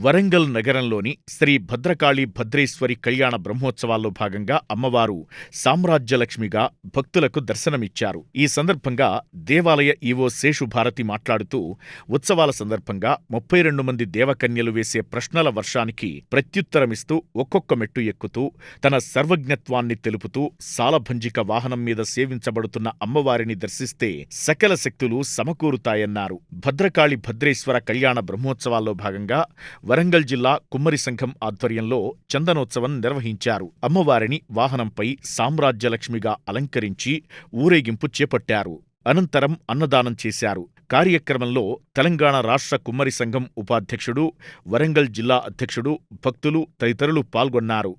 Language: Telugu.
వరంగల్ నగరంలోని శ్రీ భద్రకాళి భద్రేశ్వరి కళ్యాణ బ్రహ్మోత్సవాల్లో భాగంగా అమ్మవారు సామ్రాజ్యలక్ష్మిగా భక్తులకు దర్శనమిచ్చారు. ఈ సందర్భంగా దేవాలయ ఈవో శేషుభారతి మాట్లాడుతూ ఉత్సవాల సందర్భంగా ముప్పై రెండు మంది దేవకన్యలు వేసే ప్రశ్నల వర్షానికి ప్రత్యుత్తరమిస్తూ ఒక్కొక్క మెట్టు ఎక్కుతూ తన సర్వజ్ఞత్వాన్ని తెలుపుతూ సాలభంజిక వాహనం మీద సేవించబడుతున్న అమ్మవారిని దర్శిస్తే సకల శక్తులు సమకూరుతాయన్నారు. భద్రకాళి భద్రేశ్వర కళ్యాణ బ్రహ్మోత్సవాల్లో భాగంగా వరంగల్ జిల్లా కుమ్మరి సంఘం ఆధ్వర్యంలో చందనోత్సవం నిర్వహించారు. అమ్మవారిని వాహనంపై సామ్రాజ్యలక్ష్మిగా అలంకరించి ఊరేగింపు చేపట్టారు. అనంతరం అన్నదానం చేశారు. కార్యక్రమంలో తెలంగాణ రాష్ట్ర కుమ్మరి సంఘం ఉపాధ్యక్షుడు వరంగల్ జిల్లా అధ్యక్షుడు భక్తులు తదితరులు పాల్గొన్నారు.